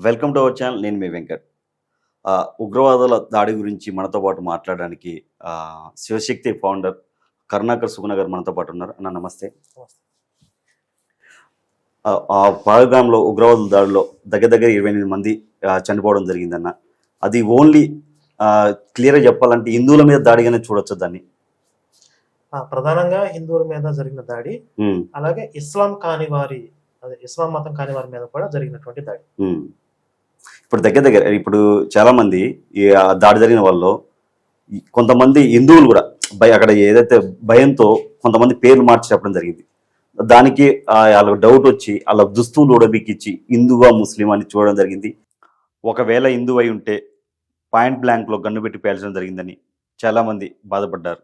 Welcome to our channel. నేను మీ వెంకట్. ఉగ్రవాదుల దాడి గురించి మనతో పాటు మాట్లాడడానికి శివశక్తి ఫౌండర్ కరుణాకర్ సుగుణ మనతో పాటు ఉన్నారు. అన్న నమస్తే. ఆ, పహల్గామ్లో ఉగ్రవాదుల దాడిలో దగ్గర దగ్గర ఇరవై ఎనిమిది మంది చనిపోవడం జరిగిందన్న అది ఓన్లీ క్లియర్గా చెప్పాలంటే హిందువుల మీద దాడిగానే చూడొచ్చు దాన్ని. ప్రధానంగా హిందువుల మీద జరిగిన దాడి అలాగే ఇస్లాం కాని వారి అదే ఇస్లాం మతం కాని వారి మీద కూడా జరిగినటువంటి దాడి. ఇప్పుడు దగ్గర దగ్గర ఇప్పుడు చాలామంది ఈ దాడి జరిగిన వాళ్ళు కొంతమంది హిందువులు కూడా భయ అక్కడ ఏదైతే భయంతో కొంతమంది పేర్లు మార్చి చెప్పడం జరిగింది. దానికి వాళ్ళకి డౌట్ వచ్చి వాళ్ళ దుస్తువులు ఉడబిక్కిచ్చి హిందువా ముస్లిం అని చూడడం జరిగింది. ఒకవేళ హిందువు అయి ఉంటే పాయింట్ బ్లాంక్లో గన్ను పెట్టి పేల్చడం జరిగిందని చాలామంది బాధపడ్డారు.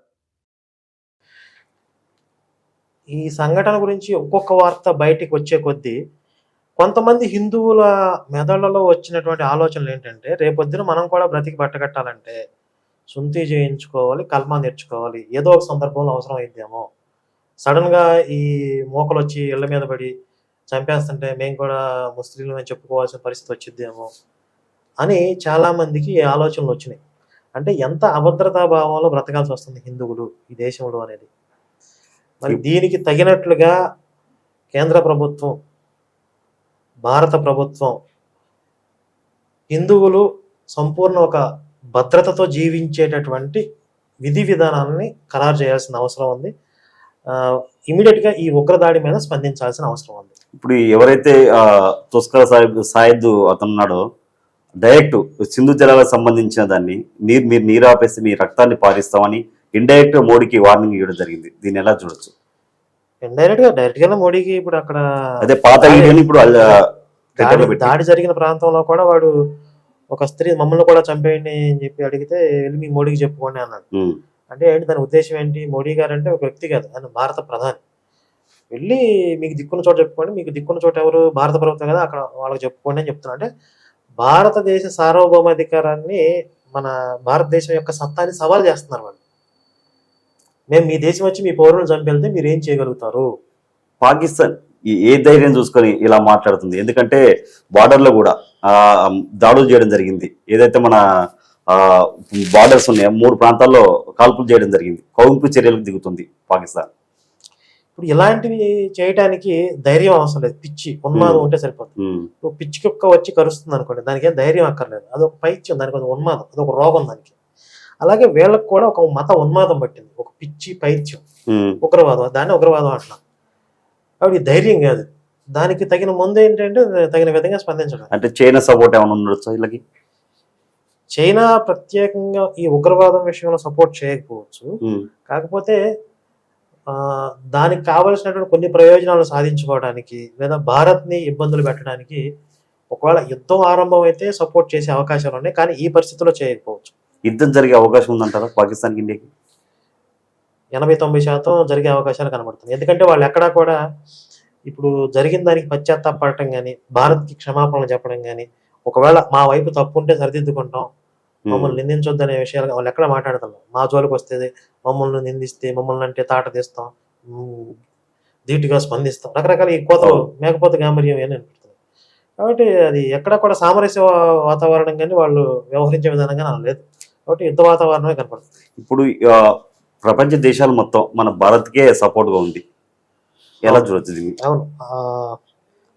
ఈ సంఘటన గురించి ఒక్కొక్క వార్త బయటికి వచ్చే కొద్దీ కొంతమంది హిందువుల మెదళ్ళలో వచ్చినటువంటి ఆలోచనలు ఏంటంటే రేపొద్దున మనం కూడా బ్రతికి బట్టగట్టాలంటే సుంతి చేయించుకోవాలి కల్మా నేర్చుకోవాలి. ఏదో ఒక సందర్భంలో అవసరం అయిద్దేమో సడన్గా ఈ మోకలు వచ్చి ఇళ్ళ మీద పడి చంపేస్తుంటే మేము కూడా ముస్లింలు అని చెప్పుకోవాల్సిన పరిస్థితి వచ్చిద్దేమో అని చాలా మందికి ఈ ఆలోచనలు వచ్చినాయి. అంటే ఎంత అభద్రతా భావంలో బ్రతకాల్సి వస్తుంది హిందువులు ఈ దేశంలో అనేది. మరి దీనికి తగినట్లుగా కేంద్ర ప్రభుత్వం భారత ప్రభుత్వం హిందువులు సంపూర్ణ ఒక భద్రతతో జీవించేటటువంటి విధి విధానాలని ఖరారు చేయాల్సిన అవసరం ఉంది. ఇమీడియట్గా ఈ ఉగ్రదాడి మీద స్పందించాల్సిన అవసరం ఉంది. ఇప్పుడు ఎవరైతే ఆ, తుస్కర్ సాహిబ్ సాయిద్ అతను డైరెక్ట్ సింధు జలాలకు సంబంధించిన దాన్ని నీరు మీరు నీరు ఆపేసి మీ రక్తాన్ని పారిస్తామని ఇండైరెక్ట్ మోడీకి వార్నింగ్ ఇవ్వడం జరిగింది. దీన్ని ఎలా చూడొచ్చు? ఇండైరెక్ట్గా డైరెక్ట్గా మోడీకి ఇప్పుడు అక్కడ అదే పాత వీడియోని ఇప్పుడు దాడి జరిగిన ప్రాంతంలో కూడా వాడు ఒక స్త్రీ మమ్మల్ని కూడా చంపేయండి అని చెప్పి అడిగితే వెళ్ళి మీ మోడీకి చెప్పుకోండి అన్నాడు. అంటే ఏంటి దాని ఉద్దేశం ఏంటి? మోడీ గారు అంటే ఒక వ్యక్తి కాదు ఆయన భారత ప్రధాని. వెళ్ళి మీకు దిక్కున్న చోట చెప్పుకోండి మీకు దిక్కున్న చోట ఎవరు? భారత ప్రభుత్వం కదా అక్కడ వాళ్ళకి చెప్పుకోండి అని చెప్తున్నా. అంటే భారతదేశ సార్వభౌమాధికారాన్ని మన భారతదేశం యొక్క సత్తాని సవాల్ చేస్తున్నారు వాళ్ళు. మేము మీ దేశం వచ్చి మీ పౌరులను చంపెళ్తే మీరు ఏం చేయగలుగుతారు? పాకిస్తాన్ ఏ ధైర్యం చూసుకొని ఇలా మాట్లాడుతుంది. ఎందుకంటే border లో కూడా ఆ, దాడులు చేయడం జరిగింది. ఏదైతే మన బార్డర్స్ ఉన్నాయో మూడు ప్రాంతాల్లో కాల్పులు చేయడం జరిగింది. కౌంపు చర్యలకు దిగుతుంది పాకిస్తాన్. ఇప్పుడు ఇలాంటివి చేయడానికి ధైర్యం అవసరం లేదు. పిచ్చి ఉన్మాదం. ఉంటే సరిపోతుంది. ఇప్పుడు పిచ్చి కుక్క వచ్చి కరుస్తుంది అనుకోండి దానికి ఏం ధైర్యం అక్కర్లేదు. అదొక పైత్యం దానికి ఒక ఉన్మాదం అదొక రోగం దానికి. అలాగే వీళ్ళకి కూడా ఒక మత ఉన్మాదం పట్టింది. ఒక పిచ్చి పైత్యం. ఉగ్రవాదం దాన్ని ఉగ్రవాదం అంటున్నాం. కాబట్టి ధైర్యం కాదు. దానికి తగిన ముందు ఏంటంటే తగిన విధంగా స్పందించడం. అంటే చైనా సపోర్ట్ ఏమైనా ఉండొచ్చు వీళ్ళకి? చైనా ప్రత్యేకంగా ఈ ఉగ్రవాదం విషయంలో సపోర్ట్ చేయకపోవచ్చు. కాకపోతే ఆ, దానికి కావలసినటువంటి కొన్ని ప్రయోజనాలు సాధించుకోవడానికి లేదా భారత్ని ఇబ్బందులు పెట్టడానికి ఒకవేళ యుద్ధం ఆరంభం అయితే సపోర్ట్ చేసే అవకాశాలు ఉన్నాయి. కానీ ఈ పరిస్థితిలో చేయకపోవచ్చు. యుద్ధం జరిగే అవకాశం ఉందంటారా పాకిస్తాన్కి ఇండియాకి? ఎనభై తొంభై శాతం జరిగే అవకాశాలు కనబడుతుంది ఎందుకంటే వాళ్ళు ఎక్కడా కూడా ఇప్పుడు జరిగిన దానికి పశ్చాత్తాపడటం కానీ భారత్కి క్షమాపణలు చెప్పడం కానీ ఒకవేళ మా వైపు తప్పు ఉంటే సరిదిద్దుకుంటాం. మమ్మల్ని నిందించొద్దు అనే విషయాలు వాళ్ళు ఎక్కడ మాట్లాడుతున్నారు మా జోలికి వస్తే మమ్మల్ని నిందిస్తే మమ్మల్ని అంటే తాట తీస్తాం. ధీటుగా స్పందిస్తాం. రకరకాల ఈ కోతలు మేకపోతే గాంభీర్యం అని అనిపిస్తుంది. కాబట్టి అది ఎక్కడ కూడా సామరస్య వాతావరణం కానీ వాళ్ళు వ్యవహరించే విధానం కానీ అలా లేదు. కాబట్టి యుద్ధ వాతావరణమే కనపడుతుంది. ఇప్పుడు ప్రపంచ దేశాలు మొత్తం మన భారత్కే సపోర్ట్గా ఉంది. ఎలా. చూడొచ్చు అవును.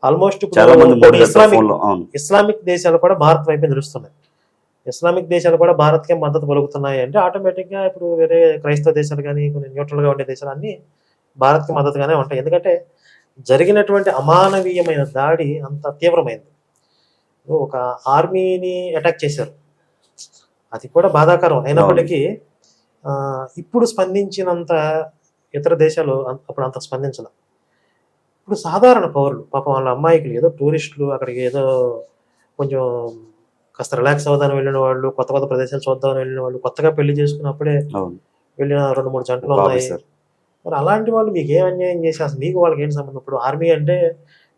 ఆల్మోస్ట్ చాలా మంది ఇస్లామిక్ ఇస్లామిక్ దేశాలు కూడా భారత్ వైపు నిలుస్తున్నాయి. ఇస్లామిక్ దేశాలు కూడా భారత్కే మద్దతు పలుకుతున్నాయి అంటే ఆటోమేటిక్గా ఇప్పుడు వేరే క్రైస్తవ దేశాలు కానీ కొన్ని న్యూట్రల్గా ఉండే దేశాలు అన్ని భారత్కి మద్దతుగానే ఉంటాయి. ఎందుకంటే జరిగినటువంటి అమానవీయమైన దాడి అంత తీవ్రమైంది. ఒక ఆర్మీని అటాక్ చేశారు. అది కూడా బాధాకరం. అయినప్పటికీ ఇప్పుడు స్పందించినంత ఇతర దేశాలు అప్పుడు అంత స్పందించదు ఇప్పుడు సాధారణ పౌరులు పాపం వాళ్ళ అమ్మాయికులు ఏదో టూరిస్టులు అక్కడికి ఏదో కొంచెం కాస్త రిలాక్స్ అవుదాని వెళ్ళిన వాళ్ళు కొత్త కొత్త ప్రదేశాలు చూద్దామని వెళ్ళిన వాళ్ళు కొత్తగా పెళ్ళి చేసుకున్నప్పుడే వెళ్ళిన రెండు మూడు జంటలు ఉన్నాయి. మరి అలాంటి వాళ్ళు మీకు ఏం అన్యాయం చేసి అసలు మీకు వాళ్ళకి ఏంటి సంబంధం? ఇప్పుడు ఆర్మీ అంటే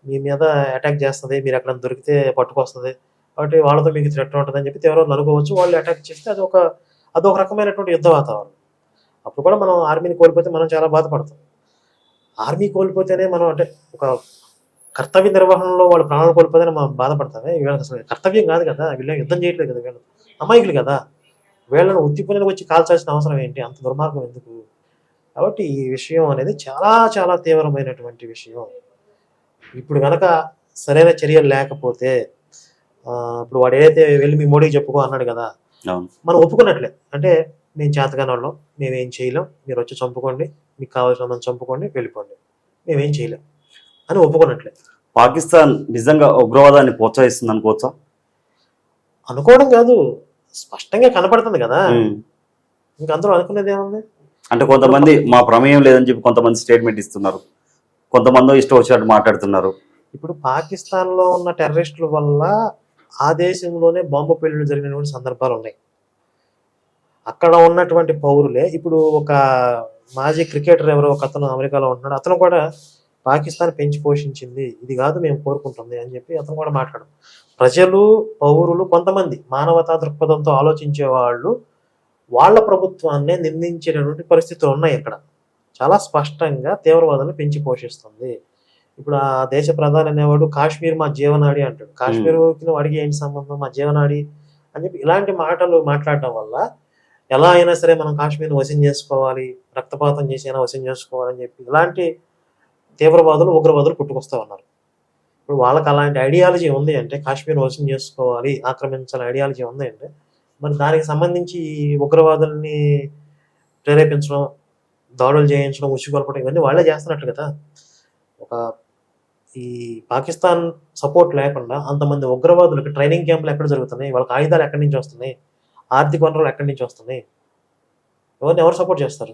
మీ మీద అటాక్ చేస్తుంది మీరు ఎక్కడ దొరికితే పట్టుకొస్తుంది. కాబట్టి వాళ్ళతో మీకు థ్రెట్ ఉంటుంది అని చెప్పి తీవ్రవాదులు అనుకోవచ్చు. వాళ్ళు అటాక్ చేస్తే అది ఒక అదొక రకమైనటువంటి యుద్ధ వాతావరణం. అప్పుడు కూడా మనం ఆర్మీని కోల్పోతే మనం చాలా బాధపడతాం. ఆర్మీ కోల్పోతేనే మనం అంటే ఒక కర్తవ్య నిర్వహణలో వాళ్ళు ప్రాణాలు కోల్పోతేనే మనం బాధపడతామే. వీళ్ళకి అసలు కర్తవ్యం కాదు కదా. వీళ్ళు యుద్ధం చేయట్లేదు కదా వీళ్ళు. అమాయకులు కదా. వీళ్ళను ఉద్దిపనికి వచ్చి కాల్చాల్సిన అవసరం ఏంటి? అంత దుర్మార్గం ఎందుకు? కాబట్టి ఈ విషయం అనేది చాలా చాలా తీవ్రమైనటువంటి విషయం. ఇప్పుడు కనుక సరైన చర్యలు లేకపోతే ఇప్పుడు వాడు ఏదైతే వెళ్ళి మీ మోడీకి చెప్పుకో అన్నాడు కదా మనం ఒప్పుకున్నట్లే. అంటే మేము చేతగాని వాళ్ళం మేమేం చేయలేం మీరు వచ్చి చంపుకోండి మీకు కావాల్సిన మంది చంపుకోండి వెళ్ళిపోండి. మేమేం చేయలేం అని ఒప్పుకున్నట్లే. పాకిస్తాన్ నిజంగా ఉగ్రవాదాన్ని ప్రోత్సహిస్తుంది అనుకోవచ్చా? అనుకోవడం కాదు స్పష్టంగా కనపడుతుంది కదా. ఉమ్. ఇంకా అందరూ అనుకునేది ఏముంది? అంటే కొంతమంది మా ప్రమేయం లేదని చెప్పి కొంతమంది స్టేట్మెంట్ ఇస్తున్నారు. కొంతమంది ఇష్టం వచ్చినట్టు మాట్లాడుతున్నారు. ఇప్పుడు పాకిస్తాన్లో ఉన్న టెర్రరిస్టుల వల్ల ఆ దేశంలోనే బాంబు పెళ్ళిళ్ళు జరిగినటువంటి సందర్భాలు ఉన్నాయి. అక్కడ ఉన్నటువంటి పౌరులే ఇప్పుడు ఒక మాజీ క్రికెటర్ ఎవరో ఒక అతను అమెరికాలో ఉంటున్నాడు అతను కూడా పాకిస్తాన్ పెంచి పోషించింది ఇది కాదు మేము కోరుకుంటుంది అని చెప్పి అతను కూడా మాట్లాడు. ప్రజలు పౌరులు కొంతమంది మానవతా దృక్పథంతో ఆలోచించే వాళ్ళు వాళ్ళ ప్రభుత్వాన్నే నిందించేటటువంటి పరిస్థితులు ఉన్నాయి ఇక్కడ చాలా స్పష్టంగా తీవ్రవాదాన్ని పెంచి పోషిస్తుంది. ఇప్పుడు ఆ దేశ ప్రధాని అనేవాడు కాశ్మీర్ మా జీవనాడి అంటాడు. కాశ్మీర్కి వాడికి ఏంటి సంబంధం? మా జీవనాడి అని చెప్పి ఇలాంటి మాటలు మాట్లాడడం వల్ల ఎలా అయినా సరే మనం కాశ్మీర్ని వశం చేసుకోవాలి రక్తపాతం చేసి అయినా వశం చేసుకోవాలని చెప్పి ఇలాంటి తీవ్రవాదులు ఉగ్రవాదులు పుట్టుకొస్తా ఉన్నారు. ఇప్పుడు వాళ్ళకి అలాంటి ఐడియాలజీ ఉంది అంటే కాశ్మీర్ వశం చేసుకోవాలి ఆక్రమించాలని ఐడియాలజీ ఉంది అంటే మరి దానికి సంబంధించి ఈ ఉగ్రవాదుల్ని ప్రేరేపించడం దాడులు చేయించడం ఉచ్చుకొల్పడం ఇవన్నీ వాళ్ళే చేస్తున్నట్లు కదా. ఒక ఈ పాకిస్తాన్ సపోర్ట్ లేకుండా అంతమంది ఉగ్రవాదులకు ట్రైనింగ్ క్యాంపులు ఎక్కడ జరుగుతున్నాయి? వాళ్ళకి ఆయుధాలు ఎక్కడి నుంచి వస్తున్నాయి? ఆర్థిక వనరులు ఎక్కడి నుంచి వస్తున్నాయి? ఎవరిని ఎవరు సపోర్ట్ చేస్తారు?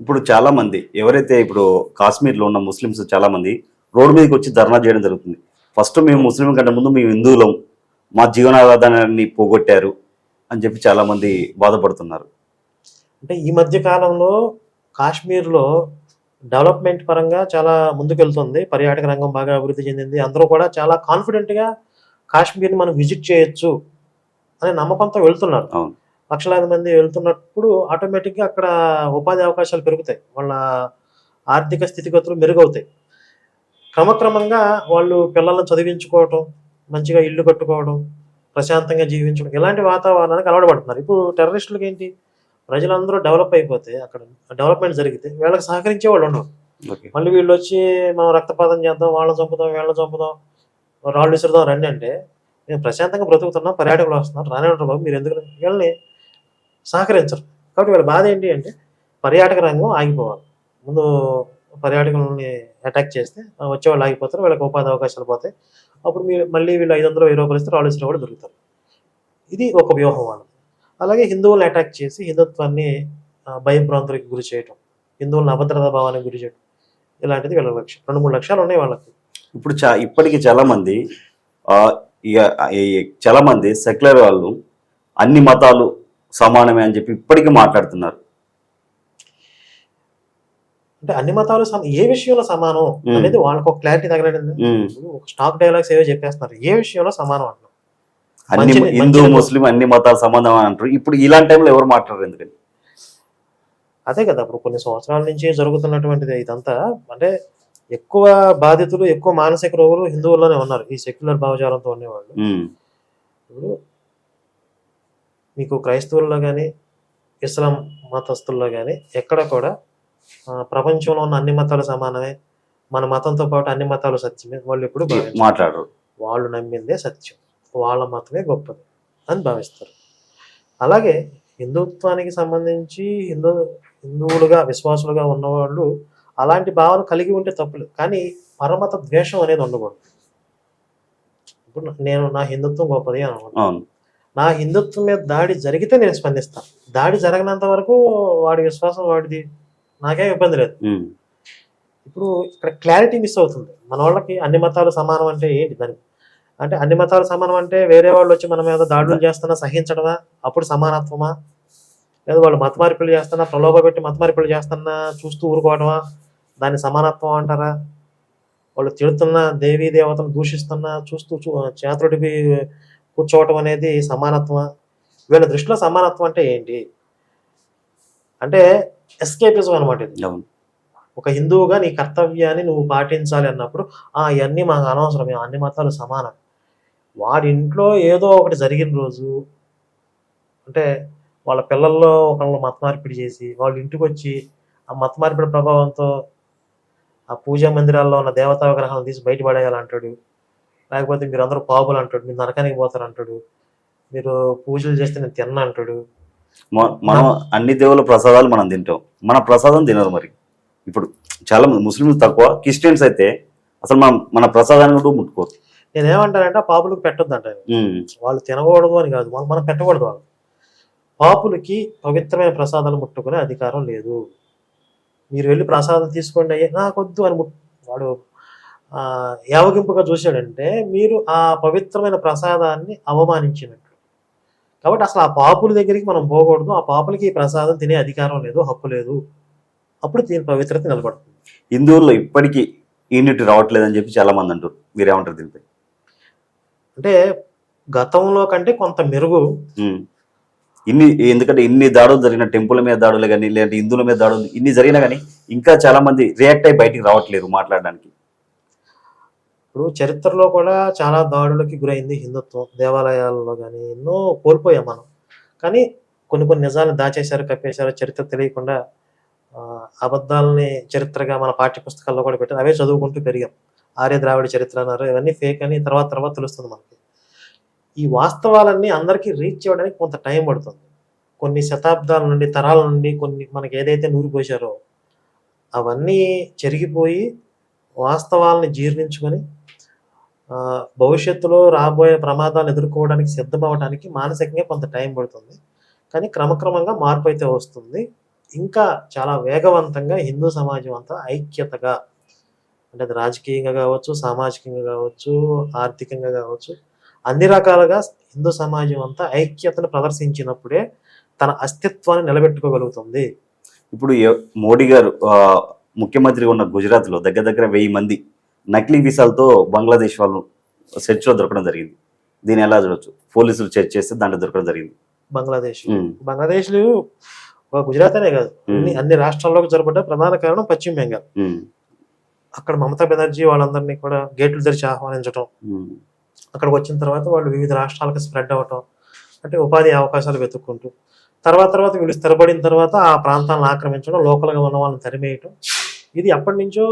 ఇప్పుడు చాలా మంది ఎవరైతే ఇప్పుడు కాశ్మీర్లో ఉన్న ముస్లిమ్స్ చాలా మంది రోడ్డు మీదకి వచ్చి ధర్నా చేయడం జరుగుతుంది. ఫస్ట్ మేము ముస్లిం కంటే ముందు మేము హిందువులం. మా జీవనాధారాన్ని పోగొట్టారు అని చెప్పి చాలా మంది బాధపడుతున్నారు. అంటే ఈ మధ్య కాలంలో కాశ్మీర్లో డెవలప్మెంట్ పరంగా చాలా ముందుకెళ్తుంది. పర్యాటక రంగం బాగా అభివృద్ధి చెందింది. అందరూ కూడా చాలా కాన్ఫిడెంట్గా కాశ్మీర్ని మనం విజిట్ చేయొచ్చు అనే నమ్మకంతో వెళ్తున్నారు. లక్షలాది మంది వెళ్తున్నప్పుడు ఆటోమేటిక్గా అక్కడ ఉపాధి అవకాశాలు పెరుగుతాయి. వాళ్ళ ఆర్థిక స్థితిగతులు మెరుగవుతాయి. క్రమక్రమంగా వాళ్ళు పిల్లల్ని చదివించుకోవటం మంచిగా ఇల్లు కట్టుకోవడం ప్రశాంతంగా జీవించడం ఇలాంటి వాతావరణానికి అలవాటు పడుతున్నారు. ఇప్పుడు టెర్రరిస్టులకి ఏంటి ప్రజలందరూ డెవలప్ అయిపోతే అక్కడ డెవలప్మెంట్ జరిగితే వీళ్ళకి సహకరించే వాళ్ళు ఉండరు. ఓకే. మళ్ళీ వీళ్ళు వచ్చి మనం రక్తపాతం చేద్దాం వాళ్ళని చంపుదాం వీళ్ళని చంపుదాం రాళ్ళు విసురుదాం రండి అంటే మేము ప్రశాంతంగా బ్రతుకుతున్నాం పర్యాటకులు వస్తున్నారు రాని ఉంటారు బాబు మీరు ఎందుకు వీళ్ళని సహకరించరు. కాబట్టి వీళ్ళ బాధ ఏంటి అంటే పర్యాటక రంగం ఆగిపోవాలి. ముందు పర్యాటకులని అటాక్ చేస్తే వచ్చేవాళ్ళు ఆగిపోతారు వీళ్ళకి ఉపాధి అవకాశాలు పోతాయి. అప్పుడు మీరు మళ్ళీ వీళ్ళు ఐదు వందలు వెయ్యి రూపాయలు ఇస్తే రాళ్ళు కూడా దొరుకుతారు. ఇది ఒక వ్యూహం వాళ్ళు అలాగే హిందువులను అటాక్ చేసి హిందుత్వాన్ని భయభ్రాంతులకు గురి చేయటం హిందువులను అభద్రతా భావానికి గురి చేయటం ఇలాంటిది వీళ్ళ లక్ష్యం. రెండు మూడు లక్ష్యాలు ఉన్నాయి వాళ్ళకి. ఇప్పుడు చా ఇప్పటికి చాలా మంది ఆ, ఇక ఈ చాలా మంది సెక్యులర్ వాళ్ళు అన్ని మతాలు సమానమే అని చెప్పి ఇప్పటికీ మాట్లాడుతున్నారు. అంటే అన్ని మతాలు ఏ విషయంలో సమానం. అనేది వాళ్ళకి ఒక క్లారిటీ తగలడింది. ఉమ్. ఒక స్టాక్ డైలాగ్స్ ఏవో చెప్పేస్తున్నారు. ఏ విషయంలో సమానం అంటున్నారు అన్ని హిందూ ముస్లిం అన్ని మతాలు సమానం అని అంటారు. ఇప్పుడు ఇలాంటి టైంలో ఎవరు మాట్లాడరు ఎందుకని? అదే కదా ఇప్పుడు కొన్ని సంవత్సరాల నుంచి జరుగుతున్నటువంటిది ఇదంతా. అంటే ఎక్కువ బాధితులు ఎక్కువ మానసిక రోగులు హిందువుల్లోనే ఉన్నారు. ఈ సెక్యులర్ భావజాలంతో ఉండేవాళ్ళు. ఇప్పుడు మీకు క్రైస్తవుల్లో కానీ ఇస్లాం మతస్థుల్లో కానీ ఎక్కడ కూడా ప్రపంచంలో ఉన్న అన్ని మతాలు సమానమే. మన మతంతో పాటు అన్ని మతాలు సత్యమే. వాళ్ళు ఎప్పుడు మాట్లాడరు. వాళ్ళు నమ్మిందే సత్యం. వాళ్ళ మతమే గొప్పది అని భావిస్తారు. అలాగే హిందుత్వానికి సంబంధించి హిందూ హిందువులుగా విశ్వాసులుగా ఉన్నవాళ్ళు అలాంటి భావన కలిగి ఉంటే తప్పులేదు కానీ పరమత ద్వేషం అనేది ఉండకూడదు. ఇప్పుడు నేను నా హిందుత్వం గొప్పది అని అనుకుంటాను నా హిందుత్వం మీద దాడి జరిగితే నేను స్పందిస్తాను దాడి జరగనంత వరకు వాడి విశ్వాసం వాడిది. నాకేం ఇబ్బంది లేదు. ఇప్పుడు ఇక్కడ క్లారిటీ మిస్ అవుతుంది. మన వాళ్ళకి అన్ని మతాలు సమానం అంటే ఏంటి? దాని అంటే అన్ని మతాలు సమానం అంటే వేరే వాళ్ళు వచ్చి మన మీద దాడులు చేస్తున్నా సహించడమా? అప్పుడు సమానత్వమా? లేదా వాళ్ళు మత మార్పిళ్ళు చేస్తున్నా ప్రలోభ పెట్టి మత మార్పిళ్ళు చేస్తున్నా చూస్తూ ఊరుకోవడమా? దాన్ని సమానత్వం అంటారా? వాళ్ళు తిడుతున్నా దేవీ దేవతను దూషిస్తున్నా చూస్తూ చూ చేతుడికి కూర్చోవటం అనేది సమానత్వమా? వీళ్ళ దృష్టిలో సమానత్వం అంటే ఏంటి? అంటే ఎస్కేపిజం అనమాట ఇది. ఒక హిందువుగా నీ కర్తవ్యాన్ని నువ్వు పాటించాలి అన్నప్పుడు ఆ ఇవన్నీ మాకు అనవసరం అన్ని మతాలు సమానం. వాడి ఇంట్లో ఏదో ఒకటి జరిగిన రోజు అంటే వాళ్ళ పిల్లల్లో ఒకళ్ళు మత మార్పిడి చేసి వాళ్ళ ఇంటికి వచ్చి ఆ మత మార్పిడి ప్రభావంతో ఆ పూజా మందిరాల్లో ఉన్న దేవతా విగ్రహాలను తీసి బయటపడేయాలంటాడు లేకపోతే మీరు అందరూ పాపులు అంటాడు మీరు నరకానికి పోతారు అంటాడు మీరు పూజలు చేస్తే నేను తిన్నా అంటాడు. మనం అన్ని దేవుళ్ళ ప్రసాదాలు మనం తింటాం. మన ప్రసాదం తినరు మరి. ఇప్పుడు చాలా మంది ముస్లింలు తక్కువ క్రిస్టియన్స్ అయితే అసలు మనం మన ప్రసాదాన్ని కూడా ముట్టుకోరు. నేను ఏమంటానంటే పాపులకు పెట్టొద్దు ఉమ్, వాళ్ళు తినకూడదు అని కాదు. మనం మనం పెట్టకూడదు వాళ్ళు పాపులకి పవిత్రమైన ప్రసాదాలు ముట్టుకునే అధికారం లేదు. మీరు వెళ్ళి ప్రసాదం తీసుకోండి అయ్యే. నాకొద్దు అని వాడు ఆ, యావగింపుగా చూశాడంటే మీరు ఆ పవిత్రమైన ప్రసాదాన్ని అవమానించినట్లు కాబట్టి అసలు ఆ పాపుల దగ్గరికి మనం పోకూడదు. ఆ పాపులకి ఈ ప్రసాదం తినే అధికారం లేదు హక్కు లేదు. అప్పుడు దీని పవిత్రత నిలబడుతుంది. హిందువుల్లో ఇప్పటికీ యూనిటీ రావట్లేదని చెప్పి చాలా మంది అంటారు. మీరేమంటారు దీనిపై? అంటే గతంలో కంటే కొంత మెరుగు. ఇన్ని ఎందుకంటే ఇన్ని దాడులు జరిగిన టెంపుల్ మీద దాడులు కానీ లేదంటే హిందువుల మీద దాడులు ఇన్ని జరిగినా కానీ ఇంకా చాలా మంది రియాక్ట్ అయ్యి బయటికి రావట్లేదు మాట్లాడడానికి. ఇప్పుడు చరిత్రలో కూడా చాలా దాడులకి గురైంది హిందుత్వం దేవాలయాల్లో కానీ ఎన్నో కోల్పోయాం మనం. కానీ కొన్ని కొన్ని నిజాలను దాచేశారు కప్పేశారు చరిత్ర తెలియకుండా అబద్ధాలని చరిత్రగా మన పాఠ్య పుస్తకాల్లో కూడా పెట్టారు. అవే చదువుకుంటూ పెరిగాం. ఆర్య ద్రావిడ చరిత్ర అన్నారు. ఇవన్నీ ఫేక్ అని తర్వాత తర్వాత తెలుస్తుంది మనకి. ఈ వాస్తవాలన్నీ అందరికీ రీచ్ చేయడానికి కొంత టైం పడుతుంది. కొన్ని శతాబ్దాల నుండి తరాల నుండి కొన్ని మనకి ఏదైతే నూరిపోసారో అవన్నీ చెరిగిపోయి వాస్తవాలని జీర్ణించుకొని భవిష్యత్తులో రాబోయే ప్రమాదాలు ఎదుర్కోవడానికి సిద్ధమవడానికి మానసికంగా కొంత టైం పడుతుంది. కానీ క్రమక్రమంగా మార్పు అయితే వస్తుంది. ఇంకా చాలా వేగవంతంగా హిందూ సమాజం అంతా ఐక్యతగా అంటే అది రాజకీయంగా కావచ్చు సామాజికంగా కావచ్చు ఆర్థికంగా కావచ్చు అన్ని రకాలుగా హిందూ సమాజం అంతా ఐక్యతను ప్రదర్శించినప్పుడే తన అస్తిత్వాన్ని నిలబెట్టుకోగలుగుతుంది. ఇప్పుడు మోడీ గారు ముఖ్యమంత్రిగా ఉన్న గుజరాత్లో దగ్గర దగ్గర వెయ్యి మంది నకిలీ వీసాలతో బంగ్లాదేశ్ వాళ్ళు సెర్చ్లో దొరకడం జరిగింది. దీన్ని ఎలా చూడొచ్చు? పోలీసులు చెక్ చేస్తే దాంట్లో దొరకడం జరిగింది. బంగ్లాదేశ్. బంగ్లాదేశ్లు ఒక గుజరాత్ అనే కాదు అన్ని రాష్ట్రాల్లోకి జరపడ్డ ప్రధాన కారణం పశ్చిమ బెంగాల్. అక్కడ మమతా బెనర్జీ వాళ్ళందరినీ కూడా గేట్లు తెరిచి ఆహ్వానించడం అక్కడికి వచ్చిన తర్వాత వాళ్ళు వివిధ రాష్ట్రాలకు స్ప్రెడ్ అవ్వటం అంటే ఉపాధి అవకాశాలు వెతుక్కుంటూ తర్వాత తర్వాత వీళ్ళు స్థిరపడిన తర్వాత ఆ ప్రాంతాలను ఆక్రమించడం లోకల్గా ఉన్న వాళ్ళని తరిమేయటం ఇది అప్పటి నుంచో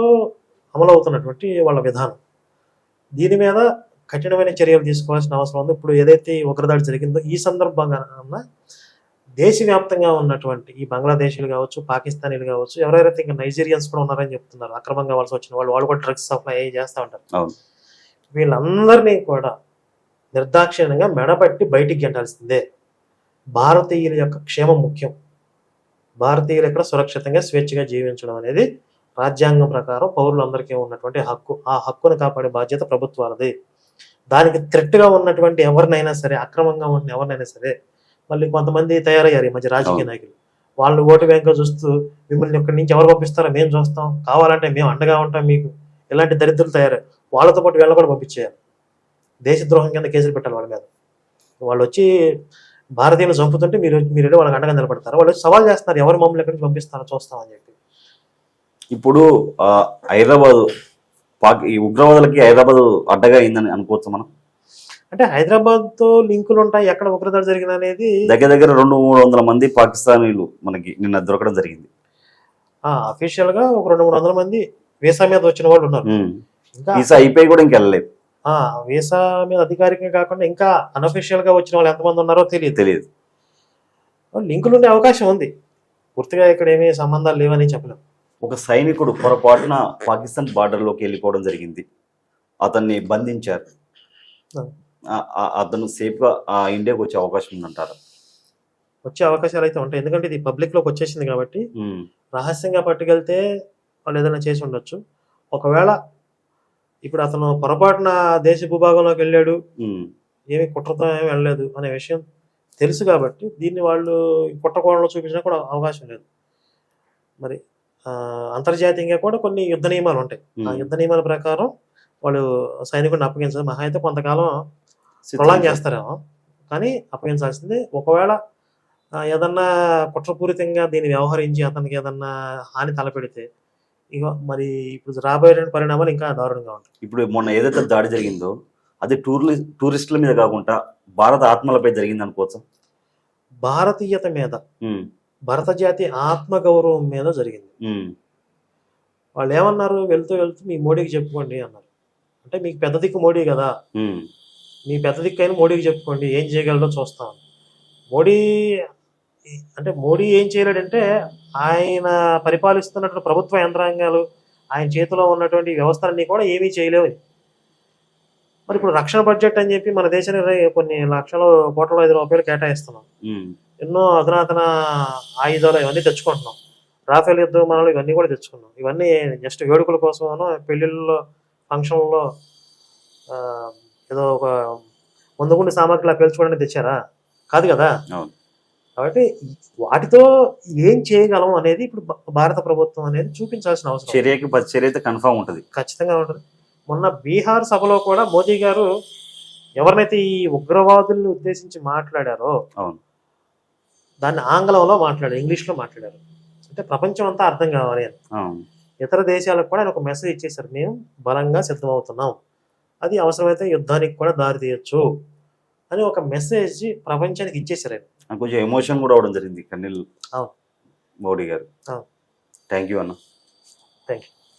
అమలవుతున్నటువంటి వాళ్ళ విధానం. దీని మీద కఠినమైన చర్యలు తీసుకోవాల్సిన అవసరం ఉంది. ఇప్పుడు ఏదైతే ఉగ్రదాడి జరిగిందో ఈ సందర్భంగా దేశవ్యాప్తంగా ఉన్నటువంటి ఈ బంగ్లాదేశీలు కావచ్చు పాకిస్తానీలు కావచ్చు ఎవరెవరైతే ఇంకా నైజీరియన్స్ కూడా ఉన్నారని చెప్తున్నారు అక్రమంగా వలస వచ్చిన వాళ్ళు వాళ్ళు కూడా డ్రగ్స్ సప్లై చేస్తూ ఉంటారు. వీళ్ళందరినీ కూడా నిర్దాక్షిణ్యంగా మెడపట్టి బయటికి గెంటాల్సిందే. భారతీయుల యొక్క క్షేమం ముఖ్యం. భారతీయులు ఇక్కడ సురక్షితంగా స్వేచ్ఛగా జీవించడం అనేది రాజ్యాంగం ప్రకారం పౌరులందరికీ ఉన్నటువంటి హక్కు. ఆ హక్కును కాపాడే బాధ్యత ప్రభుత్వాలది. దానికి థ్రెట్గా ఉన్నటువంటి ఎవరినైనా సరే అక్రమంగా ఉన్న ఎవరినైనా సరే మళ్ళీ కొంతమంది తయారయ్యారు ఈ మధ్య రాజకీయ. నాయకులు. వాళ్ళు ఓటు బ్యాంక్ చూస్తూ మిమ్మల్ని ఇక్కడి నుంచి ఎవరు పంపిస్తారో మేము చూస్తాం. కావాలంటే మేము అండగా ఉంటాం మీకు. ఇలాంటి దరిద్రులు తయారయ్యారు. వాళ్ళతో పాటు వీళ్ళని కూడా పంపించేయాలి. దేశద్రోహం కింద కేసులు పెట్టాలి వాళ్ళ మీద. వాళ్ళు వచ్చి భారతీయులు చంపుతుంటే మీరు మీరు వెళ్ళి వాళ్ళకి అండగా నిలబడతారు? వాళ్ళు సవాల్ చేస్తున్నారు. ఎవరు మమ్మల్ని ఎక్కడి నుంచి పంపిస్తారో చూస్తామని చెప్పి. ఇప్పుడు హైదరాబాద్ పాక్ ఈ ఉగ్రవాదులకి హైదరాబాద్ అడ్డగా అయిందని అనుకోవచ్చు మనం? అంటే హైదరాబాద్తో లింకులు ఉంటాయి ఎక్కడ ఉగ్రదాడి జరిగింది అనేది దగ్గర దగ్గర రెండు మూడు వందల మంది పాకిస్తానీలు మనకి నిన్న దొరకడం జరిగింది. అఫీషియల్గా ఒక రెండు మూడు వందల మంది వీసా మీద వచ్చిన వాళ్ళు ఉన్నారు. వీసా అయిపోయి కూడా ఇంకెళ్ళలేదు ఆ వీసా మీద అధికారికంగా కాకుండా ఇంకా అనఫీషియల్గా వచ్చిన వాళ్ళు ఎంతమంది ఉన్నారో తెలియదు. తెలియదు. లింకులు ఉండే అవకాశం ఉంది. పూర్తిగా ఇక్కడ ఏమీ సంబంధాలు లేవని చెప్పలేం. ఒక సైనికుడు పొరపాటున పాకిస్తాన్ బార్డర్లోకి వెళ్ళిపోవడం జరిగింది. అతన్ని బంధించారు. అతను సేఫ్గా ఆ ఇండియాకి వచ్చే అవకాశం ఉందంటారు. వచ్చే అవకాశాలు అయితే ఉంటాయి. ఎందుకంటే ఇది పబ్లిక్లోకి వచ్చేసింది కాబట్టి రహస్యంగా పట్టుకెళ్తే వాళ్ళు ఏదైనా చేసి ఉండొచ్చు. ఒకవేళ ఇప్పుడు అతను పొరపాటున దేశ భూభాగంలోకి వెళ్ళాడు ఏమి కుట్రతో ఏమి వెళ్ళలేదు అనే విషయం తెలుసు కాబట్టి దీన్ని వాళ్ళు కుట్రకోణంలో చూపించినా కూడా అవకాశం లేదు. మరి ఆ, అంతర్జాతీయంగా కూడా కొన్ని యుద్ధ నియమాలు ఉంటాయి. ఆ యుద్ధ నియమాల ప్రకారం వాళ్ళు సైనికుడిని అప్పగించాలి మహా అయితే కొంతకాలం ప్రొలాంగ్ చేస్తారేమో. కానీ అప్పగించాల్సిందే ఒకవేళ ఏదన్నా కుట్రపూరితంగా దీన్ని వ్యవహరించి అతనికి ఏదన్నా హాని తలపెడితే ఇక మరి ఇప్పుడు రాబోయే పరిణామాలు ఇంకా దారుణంగా ఉంటాయి. ఇప్పుడు మొన్న ఏదైతే దాడి జరిగిందో అది టూర్లి టూరిస్టుల మీద కాకుండా భారత ఆత్మలపై జరిగింది అనుకోవచ్చా? భారతీయత మీద భరత జాతి ఆత్మగౌరవం మీద జరిగింది. వాళ్ళు ఏమన్నారు వెళ్తూ వెళ్తూ మీ మోడీకి చెప్పుకోండి అన్నారు. అంటే మీకు పెద్ద దిక్కు మోడీ కదా. మీ పెద్ద దిక్కు అయిన మోడీకి చెప్పుకోండి ఏం చేయగలరో చూస్తాం. మోడీ అంటే మోడీ ఏం చేయలేడంటే ఆయన పరిపాలిస్తున్నటువంటి ప్రభుత్వ యంత్రాంగాలు ఆయన చేతిలో ఉన్నటువంటి వ్యవస్థలన్నీ కూడా ఏమీ చేయలేవు. మరి ఇప్పుడు రక్షణ బడ్జెట్ అని చెప్పి మన దేశానికి రే- కొన్ని లక్షల కోట్ల ఐదు రూపాయలు కేటాయిస్తున్నాం. ఎన్నో అధునాతన ఆయుధాలు ఇవన్నీ తెచ్చుకుంటున్నాం. రాఫెల్ యుద్ధ విమానాలు ఇవన్నీ కూడా తెచ్చుకున్నాం. ఇవన్నీ జస్ట్ వేడుకల కోసమనో పెళ్ళిళ్ళలో ఫంక్షన్లో ఆ, ఏదో ఒక ముందుగుండి సామాగ్రిలా పేల్చుకోవడానికి తెచ్చారా? కాదు కదా? అవును. కాబట్టి వాటితో ఏం చేయగలం అనేది ఇప్పుడు భారత ప్రభుత్వం అనేది చూపించాల్సిన అవసరం. చర్యకి చర్య అయితే కన్ఫామ్ ఉంటుంది. ఖచ్చితంగా ఉంటుంది. మొన్న బీహార్ సభలో కూడా మోదీ గారు ఎవరినైతే ఈ ఉగ్రవాదుల్ని ఉద్దేశించి మాట్లాడారో అవును. దాన్ని ఆంగ్లంలో మాట్లాడారు ఇంగ్లీష్లో మాట్లాడారు. అంటే ప్రపంచం అంతా అర్థం కావాలి అని. ఇతర దేశాలకు కూడా ఆయన ఒక మెసేజ్ ఇచ్చేసారు మేము బలంగా సిద్ధమవుతున్నాం. అది అవసరమైతే యుద్ధానికి కూడా దారి తీయొచ్చు అని ఒక మెసేజ్ ప్రపంచానికి ఇచ్చేసారు ఆయన నాకు కొంచెం ఎమోషన్ కూడా అవడం జరిగింది కన్నీళ్ళు. మోడీ గారు. థ్యాంక్ యూ అన్న థ్యాంక్ యూ